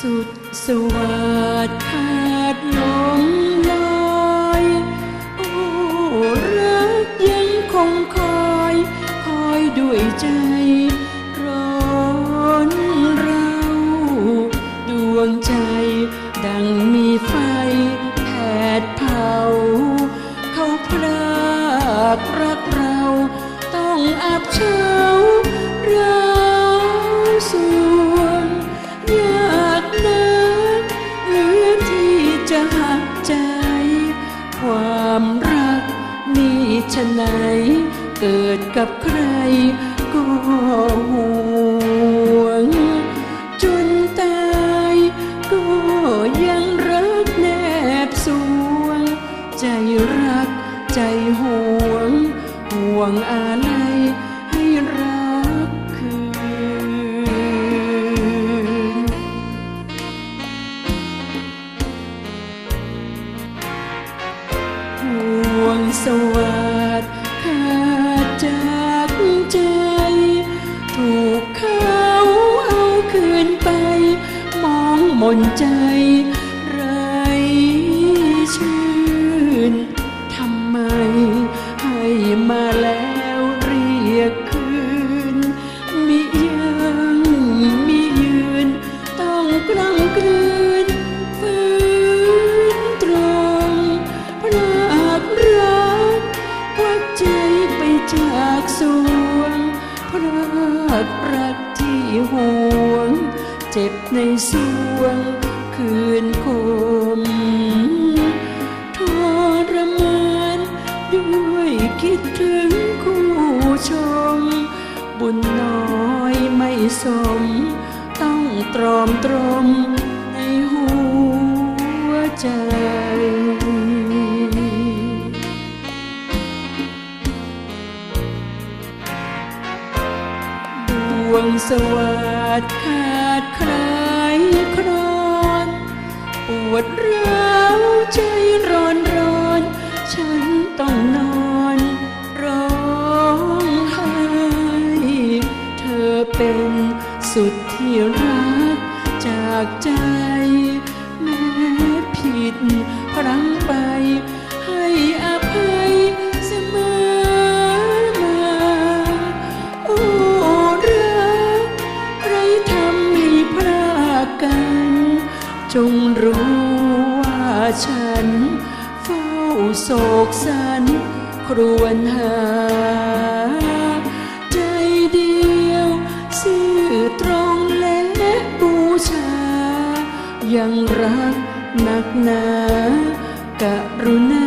สุดสวัสดขาดลงลอยโอ้รักยังคงคอย คอยด้วยใจร้อนเราดวงใจ ดังมีไฟแผดเผา เขาพลากรักเราต้องอับเฉา เกิดกับใครก็ห่วง จนตายก็ยังรักแนบสวง ใจรักใจห่วง ห่วงอะไรให้รักคืนห่วงสวัสดข ใจไรชื่นทำไมให้มาแล้วเรียกคืนมิยังมิยืน ต้องกล้ำกลืนฝืนตรงพรากรักควักใจไปจากสวงพรากรักที่ห่วง เจ็บในสวงคืนคมทรมานด้วยคิดถึงคู่ชม บุญน้อยไม่สม ต้องตรอมตรมในหัวใจ วงสวัสดขาดใครครอนปวดร้าวใจร้อนร้อน ฉันต้องนอนร้องไห้เธอเป็นสุดที่รักจากใจ แม้ผิดพลั้งไป กัน จงรู้ว่าฉัน เฝ้าโศกสัน ครวญหา ใจเดียวซื่อตรงและบูชา ยังรักหนักหนากรุณา